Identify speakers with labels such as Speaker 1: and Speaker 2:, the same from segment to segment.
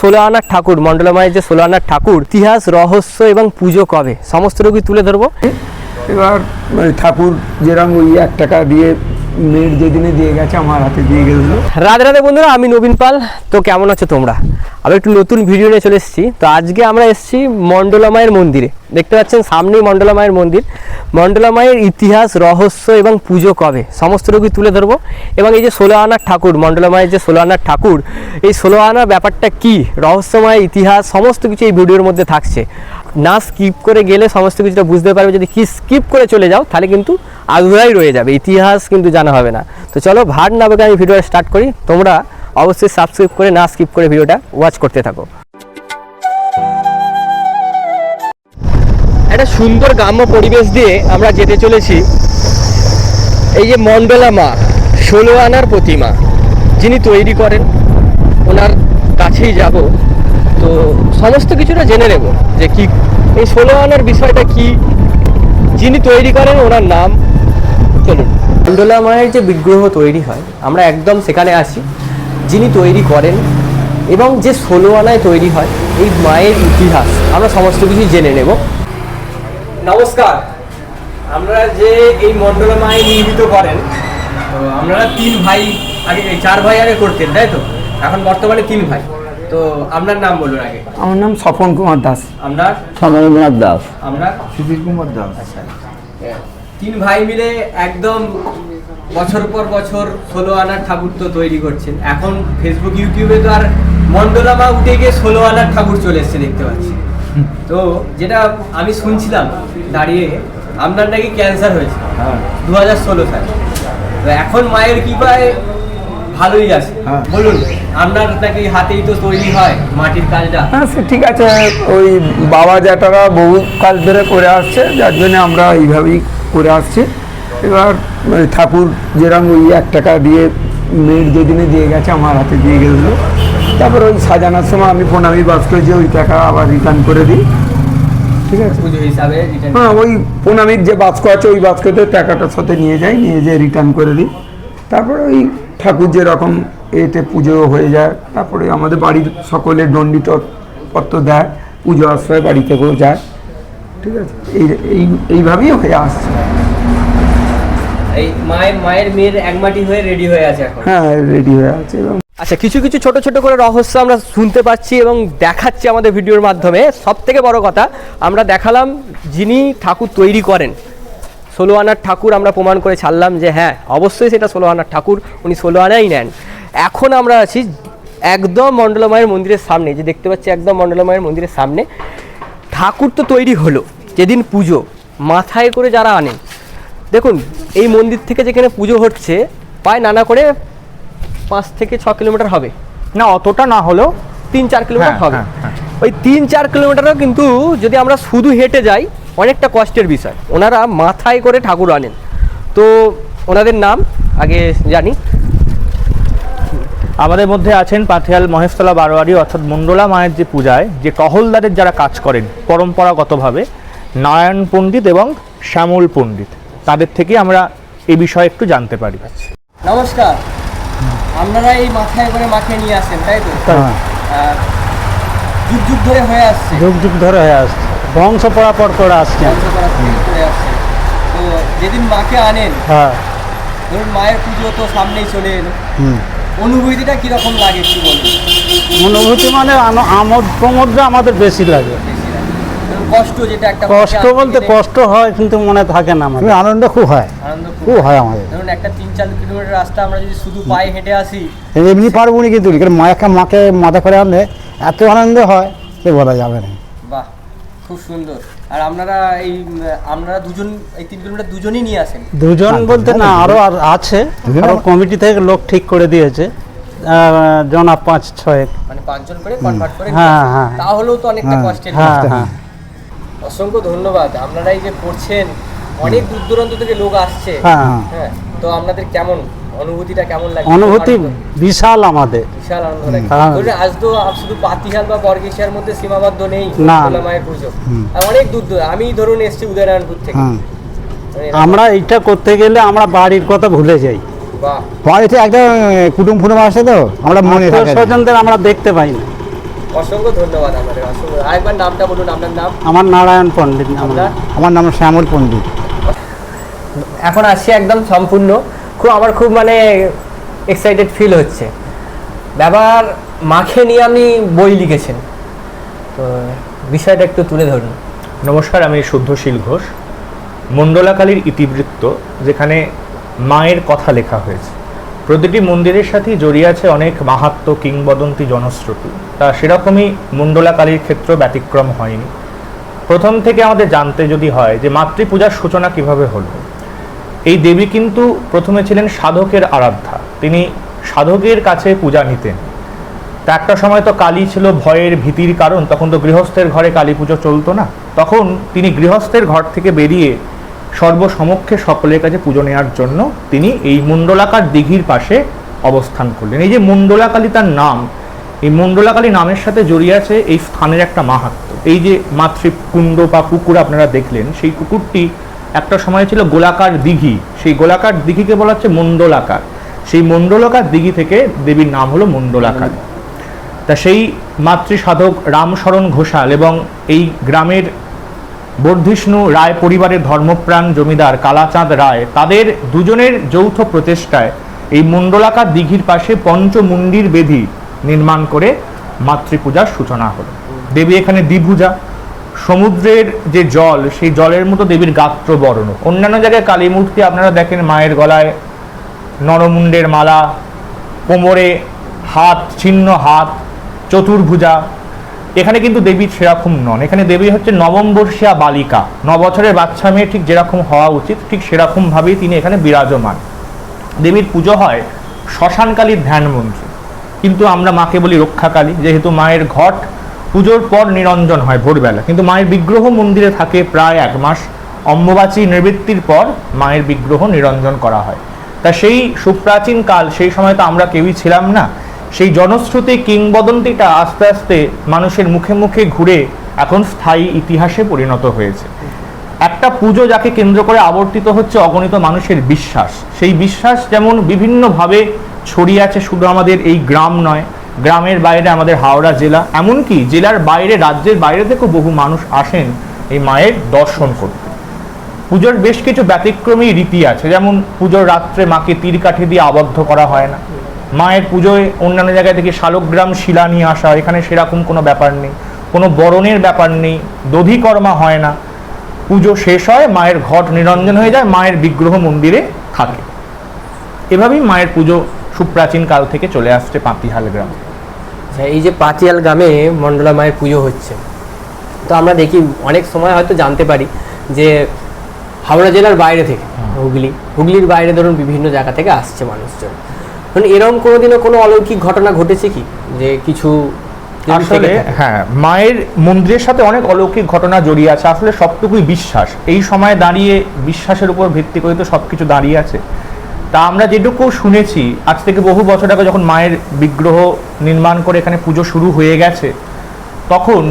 Speaker 1: ষোলো আনার ঠাকুর মণ্ডলমায়ের যে ষোলো আনার ঠাকুর ইতিহাস রহস্য এবং পুজো কবে? সমস্ত রোগী তুলে ধরবো?
Speaker 2: এবার মানে ঠাকুর যেরকম ওই এক টাকা দিয়ে মেয়ের যেদিনে দিয়ে গেছে আমার হাতে দিয়ে গেছিল
Speaker 1: রাধে রাধে বন্ধুরা আমি নবীন পাল। তো কেমন আছো তোমরা? আবার একটু নতুন ভিডিও নিয়ে চলে এসেছি। তো আজকে আমরা এসেছি মণ্ডলমায়ের মন্দিরে। দেখতে পাচ্ছেন সামনেই মণ্ডলা মায়ের মন্দির। মণ্ডলা মায়ের ইতিহাস, রহস্য এবং পুজো কবে? সমস্ত রোগী তুলে ধরবো। এবং এই যে ষোলো আনার ঠাকুর, মণ্ডলা মায়ের যে ষোলো আনার ঠাকুর, এই ষোলো আনার ব্যাপারটা কি? রহস্যময় ইতিহাস, সমস্ত কিছু এই ভিডিওর মধ্যে থাকছে। না স্কিপ করে গেলে সমস্ত কিছুটা বুঝতে পারবে। যদি কি স্কিপ করে চলে যাও, তাহলে কিন্তু আধুরাই রয়ে যাবে। ইতিহাস কিন্তু জানা হবে না। তো চলো, ভাট না আমি ভিডিওটা স্টার্ট করি। তোমরা অবশ্যই সাবস্ক্রাইব করে না স্কিপ করে ভিডিওটা ওয়াচ করতে থাকো। একটা সুন্দর গ্রাম্য পরিবেশ দিয়ে আমরা যেতে চলেছি। এই যে মন্ডলা মা, ষোলো আনার প্রতিমা, যিনি তৈরি করেন, ওনার কাছেই যাব। তো সমস্ত কিছুটা জেনে নেব যে কি, এই ষোলো আনার বিষয়টা কি? যিনি তৈরি করেন, ওনার নাম চলুন। মন্ডলা মায়ের যে বিগ্রহ তৈরি হয়, আমরা একদম সেখানে আসি যিনি তৈরি করেন এবং যে ষোলো আনায় তৈরি হয়, এই মায়ের ইতিহাস, আমরা সমস্ত কিছু জেনে নেব। নমস্কার। আমরা যে এই মন্ডলা মায়ে নির্মিত করেন তো আমরা তিন ভাই আগে চার ভাই আগে করতেন তাই তো? এখন বর্তমানে তিন ভাই। তো আপনার নাম বলুন আগে।
Speaker 2: আমার নাম স্বপন কুমার দাস।
Speaker 1: আপনার?
Speaker 3: চন্দ্রনাথ দাস।
Speaker 1: আমরা
Speaker 2: সুধীর কুমার দাস।
Speaker 1: আচ্ছা। তিন ভাই মিলে একদম বছর পর বছর ষোলো আনার ঠাকুর তো তৈরি করছেন। এখন ফেসবুক ইউটিউবে তো আর মন্ডলামা উঠে গিয়ে ষোলো আনার ঠাকুর চলে এসছে দেখতে পাচ্ছি। তো যেটা আমি শুনছিলাম দাঁড়িয়ে আপনার নাকি ক্যান্সার হয়েছে।
Speaker 2: হ্যাঁ।
Speaker 1: দু হাজার ষোলো সালে। তো এখন মায়ের কৃপায় ভালোই আছে।
Speaker 2: হ্যাঁ।
Speaker 1: বলুন আপনার নাকি হাতেই তো তৈরি হয় মাটির কাজটা?
Speaker 2: হ্যাঁ সে ঠিক আছে। ওই বাবা জ্যাঠারা বহু কাল ধরে করে আসছে যার জন্য আমরা এইভাবেই করে আসছি। এবার ঠাকুর যেরকম ওই এক টাকা দিয়ে মেয়ের যেদিনে দিয়ে গেছে আমার হাতে দিয়ে গেছিল তারপর ওই সাজানোর সময় আমি প্রণামী বাস করেছি ওই টাকা আবার রিটার্ন করে দিই। ঠিক আছে? হ্যাঁ ওই প্রণামীর যে বাস্ক আছে ওই বাস্কতে টাকাটার সাথে নিয়ে যাই নিয়ে যেয়ে রিটার্ন করে দিই। তারপরে ওই ঠাকুর যেরকম এতে পুজো হয়ে যায় তারপরে আমাদের বাড়ির সকলে দণ্ডিত পত্র দেয় পুজো আশ্রয় বাড়ি থেকেও যায়। ঠিক আছে? এই এই এইভাবেই হয়ে আসছে।
Speaker 1: এই মায়ের মায়ের মেয়ের একমাটি হয়ে রেডি হয়ে আছে
Speaker 2: হ্যাঁ রেডি হয়ে আছে। এবং
Speaker 1: আচ্ছা কিছু কিছু ছোট ছোট করে রহস্য আমরা শুনতে পাচ্ছি এবং দেখাচ্ছি আমাদের ভিডিওর মাধ্যমে। সব থেকে বড় কথা, আমরা দেখালাম যিনি ঠাকুর তৈরি করেন। ষোলো আনার ঠাকুর আমরা প্রমাণ করে ছাড়লাম যে হ্যাঁ অবশ্যই সেটা ষোলো আনার ঠাকুর, উনি ষোলো আনাই নেন। এখন আমরা আছি একদম মণ্ডলমায়ের মন্দিরের সামনে, যে দেখতে পাচ্ছি একদম মণ্ডলমায়ের মন্দিরের সামনে। ঠাকুর তো তৈরি হলো, যেদিন পুজো, মাথায় করে যারা আনেন। দেখুন, এই মন্দির থেকে যেখানে পুজো হচ্ছে প্রায় নানা করে পাঁচ থেকে ছ কিলোমিটার হবে।
Speaker 3: না অতটা না হলেও
Speaker 1: তিন চার কিলোমিটার
Speaker 3: হ্যাঁ,
Speaker 1: হবে।
Speaker 3: হ্যাঁ, হ্যাঁ।
Speaker 1: ওই তিন চার কিলোমিটারও কিন্তু যদি আমরা শুধু হেঁটে যাই অনেকটা কষ্টের বিষয়। ওনারা মাথায় করে ঠাকুর আনেন। তো ওনাদের নাম আগে জানি।
Speaker 3: আমাদের মধ্যে আছেন পাথিয়াল মহেশতলা বারোয়ারি অর্থাৎ মণ্ডলা মায়ের যে পূজায় যে টহলদারের যারা কাজ করেন পরম্পরাগতভাবে নারায়ণ পণ্ডিত এবং শ্যামল পণ্ডিত। তাদের থেকে আমরা এই বিষয়ে একটু জানতে পারি।
Speaker 1: নমস্কার। আপনারা এই মাথায় করে মাকে নিয়ে আসেন তাই তো?
Speaker 3: হ্যাঁ।
Speaker 1: যুগ যুগ ধরে হয়ে আসছে।
Speaker 3: যুগ যুগ ধরে হয়ে আসছে। বংশ পরাপর করে আসছে।
Speaker 1: তো যেদিন মাকে আনেন
Speaker 3: হ্যাঁ।
Speaker 1: ধরুন মায়ের পুজো তো সামনেই চলে এলো। অনুভূতিটা কীরকম লাগে একটু বলুন?
Speaker 3: অনুভূতি মানে আমোদ প্রমোদটা আমাদের বেশি লাগে।
Speaker 1: কষ্ট যেটা একটা
Speaker 3: কষ্ট বলতে কষ্ট হয় কিন্তু মনে থাকে না আমাদের। আনন্দ খুব হয়।
Speaker 1: আনন্দ খুব
Speaker 3: হয় আমাদের।
Speaker 1: ধরুন একটা তিন চার কিলোমিটার রাস্তা আমরা যদি শুধু পায়ে হেঁটে আসি।
Speaker 4: এমনি পারব না কিন্তু কারণ মায়াকে মাকে মাথা করে আনলে এত আনন্দ হয় সে বলা যাবে না।
Speaker 1: বাহ খুব সুন্দর। আর আপনারা এই আপনারা দুজন এই তিন কিলোমিটার দুজনই নিয়ে আসেন?
Speaker 3: দুজন বলতে না আরও আর আছে।
Speaker 4: আরও
Speaker 3: কমিটি থেকে লোক ঠিক করে দিয়েছে। জনা পাঁচ ছয়।
Speaker 1: মানে পাঁচজন করে কনভার্ট করে
Speaker 3: হ্যাঁ, হ্যাঁ।
Speaker 1: তাহলেও তো অনেকটা
Speaker 4: হ্যাঁ,
Speaker 1: কষ্টের
Speaker 3: হ্যাঁ। হ্যাঁ।
Speaker 1: অসংখ্য ধন্যবাদ। আপনারা এই যে করছেন অনেক দূর দূরান্ত থেকে লোক আসছে।
Speaker 3: হ্যাঁ
Speaker 1: হ্যাঁ। তো আপনাদের কেমন? অনুভূতিটা কেমন লাগে
Speaker 3: অনুভূতি বিশাল আমাদের।
Speaker 1: বিশাল আনন্দ লাগে।
Speaker 3: হ্যাঁ।
Speaker 1: আজ তো শুধু পাতিহাল বা বর্গেশিয়ার মধ্যে সীমাবদ্ধ নেই
Speaker 3: না।
Speaker 1: মায়ের পুজো। অনেক দূর দূর। আমি ধরুন এসেছি উদয়নারায়ণপুর থেকে।
Speaker 4: হ্যাঁ
Speaker 1: মানে
Speaker 3: আমরা এইটা করতে গেলে আমরা বাড়ির কথা ভুলে যাই।
Speaker 1: বাহ।
Speaker 4: বাড়িতে একটা কুটুম ফুটুম আসে তো? আমরা মনে
Speaker 3: স্বজনদের আমরা দেখতে পাই না।
Speaker 1: অসংখ্য ধন্যবাদ আমাদের অসংখ্য। আরেকবার নামটা বলুন আপনার নাম?
Speaker 4: আমার নারায়ণ পণ্ডিত আমার
Speaker 1: আপনার?
Speaker 4: আমার নাম শ্যামল পণ্ডিত।
Speaker 1: এখন আসছি একদম সম্পূর্ণ। খুব আমার খুব মানে এক্সাইটেড ফিল হচ্ছে। ব্যাপার মাকে নিয়ে আপনি বই লিখেছেন। তো বিষয়টা একটু তুলে ধরুন।
Speaker 3: নমস্কার আমি শুদ্ধশীল ঘোষ। মণ্ডলাকালীর ইতিবৃত্ত যেখানে মায়ের কথা লেখা হয়েছে। প্রতিটি মন্দিরের সাথেই জড়িয়ে আছে অনেক মাহাত্ম কিংবদন্তি জনশ্রুতি। তা সেরকমই মণ্ডলাকালীর ক্ষেত্র ব্যতিক্রম হয়নি। প্রথম থেকে আমাদের জানতে যদি হয় যে মাতৃপূজার সূচনা কীভাবে হলো। এই দেবী কিন্তু প্রথমে ছিলেন সাধকের আরাধ্যা। তিনি সাধকের কাছে পূজা নিতেন। তা একটা সময় তো কালী ছিল ভয়ের ভীতির কারণ, তখন তো গৃহস্থের ঘরে কালী পুজো চলতো না। তখন তিনি গৃহস্থের ঘর থেকে বেরিয়ে সর্বসমক্ষে সকলের কাছে পুজো নেওয়ার জন্য তিনি এই মণ্ডলাকার দিঘির পাশে অবস্থান করলেন। এই যে মণ্ডলাকালী তার নাম, এই মণ্ডলাকালী নামের সাথে জড়িয়ে আছে এই স্থানের একটা মাহাত্ম। এই যে মাতৃকুণ্ড বা পুকুর আপনারা দেখলেন, সেই পুকুরটি একটা সময় ছিল গোলাকার দিঘি। সেই গোলাকার দিঘিকে বলা হচ্ছে মণ্ডলাকার। সেই মণ্ডলাকার দিঘি থেকে দেবীর নাম হলো মণ্ডলাকার। তা সেই মাতৃ সাধক রামশরণ ঘোষাল এবং এই গ্রামের বর্ধিষ্ণু রায় পরিবারের ধর্মপ্রাণ জমিদার কালাচাঁদ রায় তাদের দুজনের যৌথ প্রচেষ্টায় এই মণ্ডলাকার দিঘির পাশে পঞ্চমুণ্ডির বেধি নির্মাণ করে মাতৃপূজার সূচনা হলো। দেবী এখানে দ্বিভুজা। সমুদ্রের যে জল, সেই জলের মতো দেবীর গাত্র বর্ণ। অন্যান্য জায়গায় কালী মূর্তি আপনারা দেখেন, মায়ের গলায় নরমুণ্ডের মালা, কোমরে হাত, ছিন্ন হাত, চতুর্ভুজা এখানে কিন্তু দেবী সেরকম নন। এখানে দেবী হচ্ছে নবম বর্ষিয়া বালিকা। ন বছরের বাচ্চা মেয়ে ঠিক যেরকম হওয়া উচিত, ঠিক সেরকমভাবেই তিনি এখানে বিরাজমান। দেবীর পুজো হয় শ্মশানকালীর ধ্যান মন্ত্রে। কিন্তু আমরা মাকে বলি রক্ষাকালী। যেহেতু মায়ের ঘট, পুজোর পর নিরঞ্জন হয় ভোরবেলা। কিন্তু মায়ের বিগ্রহ মন্দিরে থাকে প্রায় এক মাস। অম্বুবাচী নিবৃত্তির পর মায়ের বিগ্রহ নিরঞ্জন করা হয়। তা সেই সুপ্রাচীন কাল, সেই সময় তো আমরা কেউই ছিলাম না। সেই জনশ্রুতি কিংবদন্তিটা আস্তে আস্তে মানুষের মুখে মুখে ঘুরে এখন স্থায়ী ইতিহাসে পরিণত হয়েছে। একটা পুজো যাকে কেন্দ্র করে আবর্তিত হচ্ছে অগণিত মানুষের বিশ্বাস। সেই বিশ্বাস যেমন বিভিন্নভাবে ছড়িয়ে আছে, শুধু আমাদের এই গ্রাম নয়, গ্রামের বাইরে আমাদের হাওড়া জেলা, এমনকি জেলার বাইরে, রাজ্যের বাইরে থেকেও বহু মানুষ আসেন এই মায়ের দর্শন করতে। পুজোর বেশ কিছু ব্যতিক্রমী রীতি আছে, যেমন পুজোর রাত্রে মাকে তীর কাঠি দিয়ে আবদ্ধ করা হয় না। মায়ের পুজোয় অন্যান্য জায়গা থেকে শালগ্রাম শিলা নিয়ে আসা হয় এখানে সেরকম কোনো ব্যাপার নেই। কোনো বরণের ব্যাপার নেই দধিকর্মা হয় না। পুজো শেষ হয় মায়ের ঘট নিরঞ্জন হয়ে যায় মায়ের বিগ্রহ মন্দিরে থাকে। এভাবেই মায়ের পুজো সুপ্রাচীন কাল থেকে চলে আসছে পাতিহাল গ্রামে।
Speaker 1: আচ্ছা এই যে পাতিয়াল গ্রামে মণ্ডলা মায়ের পুজো হচ্ছে তো আমরা দেখি অনেক সময় হয়তো জানতে পারি যে হাওড়া জেলার বাইরে থেকে হুগলি হুগলির বাইরে ধরুন বিভিন্ন জায়গা থেকে আসছে মানুষজন। ধরুন এরকম কোনোদিনও কোনো অলৌকিক ঘটনা ঘটেছে কি? যে কিছু
Speaker 3: আসলে হ্যাঁ মায়ের মন্দিরের সাথে অনেক অলৌকিক ঘটনা জড়িয়ে আছে। আসলে সবটুকুই বিশ্বাস। এই সময় দাঁড়িয়ে বিশ্বাসের উপর ভিত্তি করে তো সবকিছু দাঁড়িয়ে আছে। তা আমরা যেটুকু শুনেছি আজ থেকে বহু বছর আগে যখন মায়ের বিগ্রহ নির্মাণ করে এখানে পুজো শুরু হয়ে গেছে তখন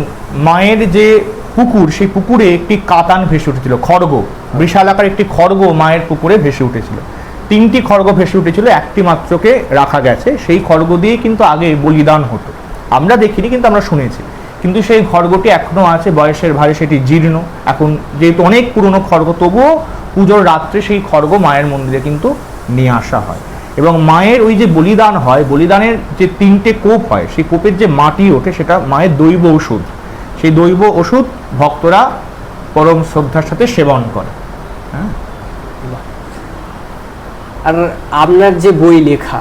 Speaker 3: মায়ের যে পুকুর সেই পুকুরে একটি কাতান ভেসে উঠেছিল খড়গ। বিশাল আকার একটি খড়গ মায়ের পুকুরে ভেসে উঠেছিল। তিনটি খড়গ ভেসে উঠেছিল, একটি মাত্রকে রাখা গেছে। সেই খড়গ দিয়ে কিন্তু আগে বলিদান হতো। আমরা দেখিনি, কিন্তু আমরা শুনেছি। কিন্তু সেই খড়গটি এখনও আছে, বয়সের ভারে সেটি জীর্ণ। এখন যেহেতু অনেক পুরনো খড়গ, তবুও পুজোর রাত্রে সেই খড়গ মায়ের মন্দিরে কিন্তু নিয়ে আসা হয়। এবং মায়ের ওই যে বলিদান হয়, বলিদানের যে তিনটে কোপ হয়, সেই কোপের যে মাটি ওঠে, সেটা মায়ের দৈব ওষুধ। সেই দৈব ওষুধ ভক্তরা পরম শ্রদ্ধার সাথে সেবন করে। হ্যাঁ?
Speaker 1: আর আপনার যে বই লেখা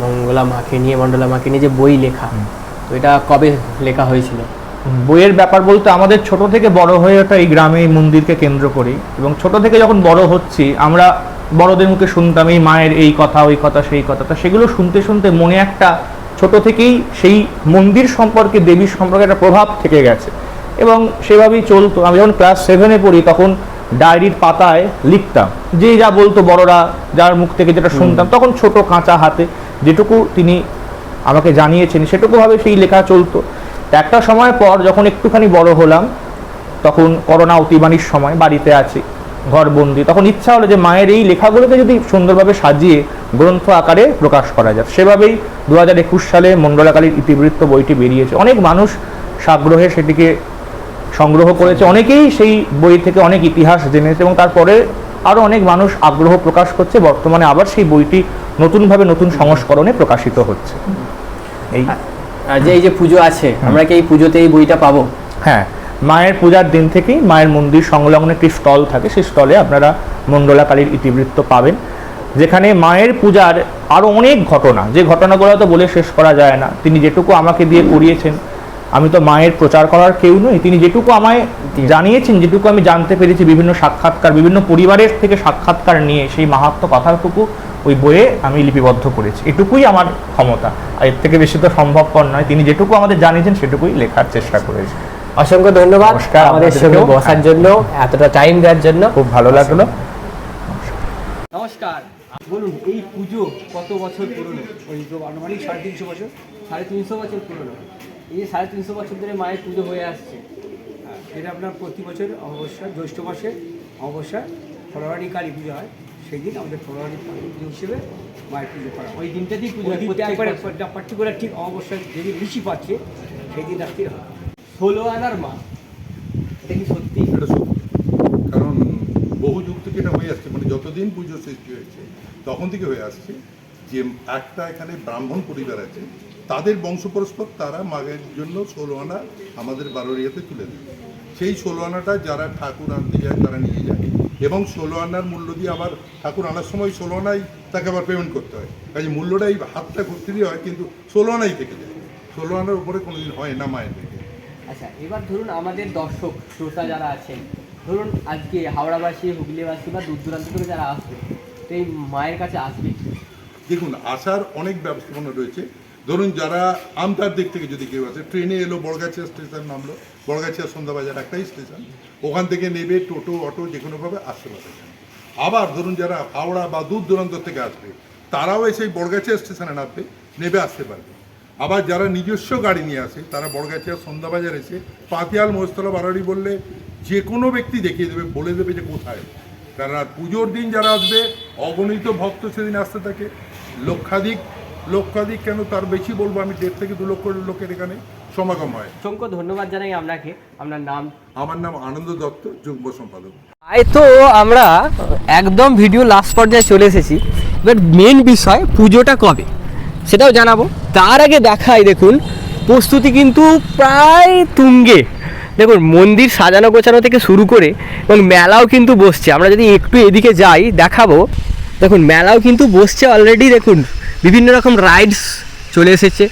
Speaker 1: মঙ্গলা মাকে নিয়ে মণ্ডলা মাকে নিয়ে যে বই লেখা তো এটা কবে লেখা হয়েছিল?
Speaker 3: বইয়ের ব্যাপার বলতে আমাদের ছোট থেকে বড় হয়ে ওঠা এই গ্রামে এই মন্দিরকে কেন্দ্র করি এবং ছোট থেকে যখন বড় হচ্ছি আমরা বড়দের মুখে শুনতাম এই মায়ের এই কথা ওই কথা সেই কথা। তা সেগুলো শুনতে শুনতে মনে একটা ছোট থেকেই সেই মন্দির সম্পর্কে দেবীর সম্পর্কে একটা প্রভাব থেকে গেছে। এবং সেভাবেই চলতো। আমি যখন ক্লাস সেভেনে পড়ি তখন ডায়েরির পাতায় লিখতাম। যে যা বলতো বড়রা যার মুখ থেকে যেটা শুনতাম তখন ছোট কাঁচা হাতে যেটুকু তিনি আমাকে জানিয়েছেন সেটুকুভাবে সেই লেখা চলতো। একটা সময় পর যখন একটুখানি বড় হলাম তখন করোনা অতিবাণীর সময় বাড়িতে আছি ঘরবন্দি তখন ইচ্ছা হলো যে মায়ের এই লেখাগুলোকে যদি সুন্দরভাবে সাজিয়ে গ্রন্থ আকারে প্রকাশ করা যায় সেভাবেই দু হাজার একুশ সালে মণ্ডলাকালীর ইতিবৃত্ত বইটি বেরিয়েছে। অনেক মানুষ সাগ্রহে সেটিকে সংগ্রহ করেছে। অনেকেই সেই বই থেকে অনেক ইতিহাস জেনেছে এবং তারপরে আরও অনেক মানুষ আগ্রহ প্রকাশ করছে। বর্তমানে আবার সেই বইটি নতুনভাবে নতুন সংস্করণে প্রকাশিত হচ্ছে। এই
Speaker 1: যে এই যে পুজো আছে আমরা কি এই পুজোতে এই বইটা পাবো?
Speaker 3: হ্যাঁ মায়ের পূজার দিন থেকেই মায়ের মন্দির সংলগ্ন একটি স্টল থাকে। সেই স্টলে আপনারা মণ্ডলা কালীর ইতিবৃত্ত পাবেন। যেখানে মায়ের পূজার আরও অনেক ঘটনা। যে ঘটনাগুলো তো বলে শেষ করা যায় না। তিনি যেটুকু আমাকে দিয়ে করিয়েছেন আমি তো মায়ের প্রচার করার কেউ নই। তিনি যেটুকু আমায় জানিয়েছেন যেটুকু আমি জানতে পেরেছি বিভিন্ন সাক্ষাৎকার বিভিন্ন পরিবারের থেকে সাক্ষাৎকার নিয়ে সেই মাহাত্ম কথাটুকু ওই বইয়ে আমি লিপিবদ্ধ করেছি। এটুকুই আমার ক্ষমতা। আর এর থেকে বেশি তো সম্ভবপর নয়। তিনি যেটুকু আমাদের জানিয়েছেন সেটুকুই লেখার চেষ্টা করেছি।
Speaker 1: অসংখ্য ধন্যবাদ আমাদের সঙ্গে বসার জন্য এতটা টাইম দেওয়ার জন্য।
Speaker 3: খুব ভালো লাগল।
Speaker 1: নমস্কার। বলুন এই পুজো কত বছর পুরনো?
Speaker 2: ওই তো আনুমানিক সাড়ে তিনশো বছর।
Speaker 1: সাড়ে তিনশো বছর পুরনো। এই যে সাড়ে তিনশো বছর ধরে মায়ের পুজো হয়ে আসছে।
Speaker 2: হ্যাঁ, এটা আপনার প্রতি বছর অমাবস্যা জ্যৈষ্ঠ মাসে অমাবস্যা ফলোয়ারি কালী পুজো হয়। সেই দিন আমাদের ফলোয়ারি পুজো হিসেবে মায়ের পুজো করা হয়।
Speaker 1: ওই দিনটাতেই পুজো।
Speaker 2: পার্টিকুলার ঠিক অমাবস্যা যেদিন ঋষি পাচ্ছে সেই দিন রাত্রি হয়।
Speaker 1: ষোলো আনার মা। এটা কি সত্যি?
Speaker 5: এটা সত্যি। কারণ বহু যুগ থেকে এটা হয়ে আসছে মানে যতদিন পুজো সৃষ্টি হয়েছে তখন থেকে হয়ে আসছে যে একটা এখানে ব্রাহ্মণ পরিবার আছে তাদের বংশ পরস্পর তারা মাঘের জন্য ষোলো আনা আমাদের বারোরিয়াতে তুলে দেয়। সেই ষোলো আনাটা যারা ঠাকুর আনতে যায় তারা নিয়ে যায়। এবং ষোলো আনার মূল্য দিয়ে আবার ঠাকুর আনার সময় ষোলো আনাই তাকে আবার পেমেন্ট করতে হয়। কাজে মূল্যটাই হাতটা ঘুরতে দিয়ে হয় কিন্তু ষোলো আনাই থেকে যায়। ষোলো আনার উপরে কোনোদিন হয় না মায়ের থেকে
Speaker 1: আচ্ছা এবার ধরুন আমাদের দর্শক শ্রোতা যারা আছেন ধরুন আজকে হাওড়াবাসী হুগলিবাসী বা দূর দূরান্ত থেকে যারা আসবে তো এই মায়ের কাছে আসবে
Speaker 5: দেখুন আসার অনেক ব্যবস্থাপনা রয়েছে। ধরুন যারা আমতার দিক থেকে যদি কেউ আসে, ট্রেনে এলো, বড়গাছিয়া স্টেশন নামলো, বড়গাছিয়া সন্ধ্যাবাজার একটাই স্টেশন, ওখান থেকে নেবে টোটো, অটো, যে কোনোভাবে আসতে পারে আবার ধরুন যারা হাওড়া বা দূর দূরান্ত থেকে আসবে, তারাও এসে বড়গাছিয়া স্টেশনে নামবে, নেবে, আসতে পারবে। আবার যারা নিজস্ব গাড়ি নিয়ে আসে, তারা বড়গাছিয়া সন্ধ্যাবাজার এসে পাতিয়াল, মহেশতলা বারাড়ি বললে যে কোনো ব্যক্তি দেখিয়ে দেবে, বলে দেবে যে কোথায়। কারণ পুজোর দিন যারা আসবে, অগণিত ভক্ত সেদিন আসতে থাকে, লক্ষাধিক লক্ষাধিক কেন তার বেশি বলব? আমি দেড় থেকে দু লক্ষ লোকের এখানে সমাগম হয়।
Speaker 1: অসংখ্য ধন্যবাদ জানাই আপনাকে। আপনার নাম?
Speaker 5: আমার নাম আনন্দ দত্ত যুগ্ম সম্পাদক।
Speaker 1: তাই তো আমরা একদম ভিডিও লাস্ট পর্যায়ে চলে এসেছি। এবার মেন বিষয় পুজোটা কবে? সেটাও জানাব। তার আগে দেখাই দেখুন প্রস্তুতি কিন্তু প্রায় তুঙ্গে। দেখুন মন্দির সাজানো গোছানো থেকে শুরু করে এবং মেলাও কিন্তু বসছে। আমরা যদি একটু এদিকে যাই দেখাবো। দেখুন, মেলাও কিন্তু বসছে অলরেডি দেখুন। বিভিন্ন রকম রাইডস চলে এসেছে।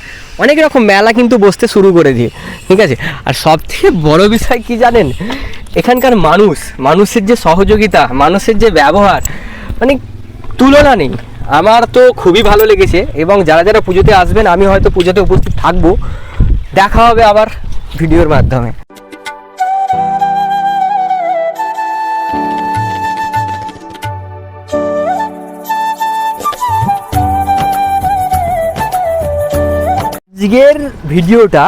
Speaker 1: অনেক রকম মেলা কিন্তু বসতে শুরু করে দিয়ে, ঠিক আছে? আর সব থেকে বড় বিষয় কি জানেন? এখানকার মানুষ, মানুষের যে সহযোগিতা, মানুষের যে ব্যবহার মানে তুলনা নেই। আমার তো খুবই ভালো লেগেছে, এবং যারা যারা পুজোতে আসবেন, আমি হয়তো পুজোতে উপস্থিত থাকব। দেখা হবে আবার ভিডিওর মাধ্যমে। আজকের ভিডিওটা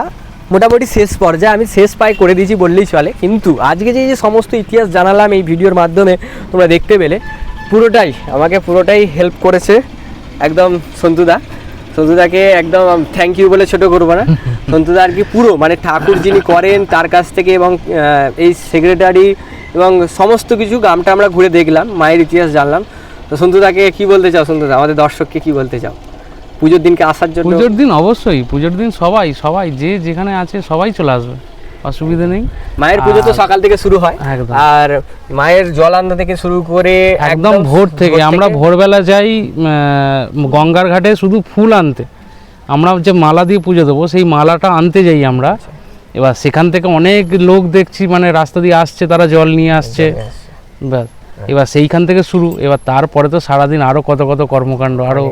Speaker 1: মোটামুটি শেষ পর্যায়ে আমি শেষ পাই করে দিয়েছি বললেই চলে। কিন্তু আজকে যে যে সমস্ত ইতিহাস জানালাম এই ভিডিওর মাধ্যমে তোমরা দেখতে পেলে পুরোটাই আমাকে পুরোটাই হেল্প করেছে একদম সন্তুদা। সন্তুদাকে একদম থ্যাংক ইউ বলে ছোট করব না। সন্তুদা আর কি পুরো মানে ঠাকুর যিনি করেন তার কাছ থেকে এবং এই সেক্রেটারি এবং সমস্ত কিছু গ্রামটা আমরা ঘুরে দেখলাম মায়ের ইতিহাস জানলাম। তো সন্তুদাকে কী বলতে চাও সন্তুদা? আমাদের দর্শককে কী বলতে চাও? পুজোর দিনকে আসার জন্য?
Speaker 6: পুজোর দিন অবশ্যই পুজোর দিন সবাই সবাই যে যেখানে আছে সবাই চলে আসবে অসুবিধা নেই।
Speaker 1: মায়ের পুজো তো সকাল থেকে শুরু হয়। আর মায়ের জল আনতে থেকে শুরু করে
Speaker 6: একদম ভোর থেকে আমরা ভোরবেলা যাই গঙ্গার ঘাটে শুধু ফুল আনতে। আমরা যে মালা দিয়ে পুজো দেবো সেই মালাটা আনতে যাই আমরা। এবার সেখান থেকে অনেক লোক দেখছি মানে রাস্তা দিয়ে আসছে তারা জল নিয়ে আসছে। ব্যাস এবার সেইখান থেকে শুরু। এবার তারপরে তো সারাদিন আরও কত কত কর্মকাণ্ড আরও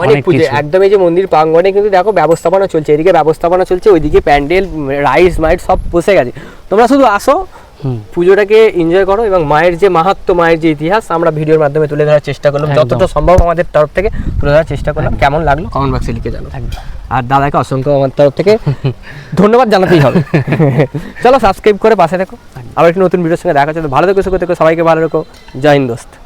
Speaker 1: অনেক পুজো একদম এই যে মন্দির প্রাঙ্গণে কিন্তু দেখো ব্যবস্থাপনা চলছে এদিকে ব্যবস্থাপনা চলছে ওইদিকে প্যান্ডেল রাইস মাইট সব বসে গেছে। তোমরা শুধু আসো পুজোটাকে এনজয় করো এবং মায়ের যে মাহাত্ম মায়ের যে ইতিহাস আমরা ভিডিওর মাধ্যমে তুলে ধরার চেষ্টা করলাম। যতটা সম্ভব আমাদের তরফ থেকে তুলে ধরার চেষ্টা করলাম। কেমন লাগল? কমেন্ট বক্সে লিখে জানো আর দাদাকে অসংখ্য আমার তরফ থেকে ধন্যবাদ জানাতেই হবে। চলো সাবস্ক্রাইব করে পাশে দেখো আবার একটি নতুন ভিডিওর সঙ্গে দেখা হচ্ছে। তো ভালো থেকো সুখে থেকো সবাইকে ভালো রেখো। জয় হিন্দ দোস্ত।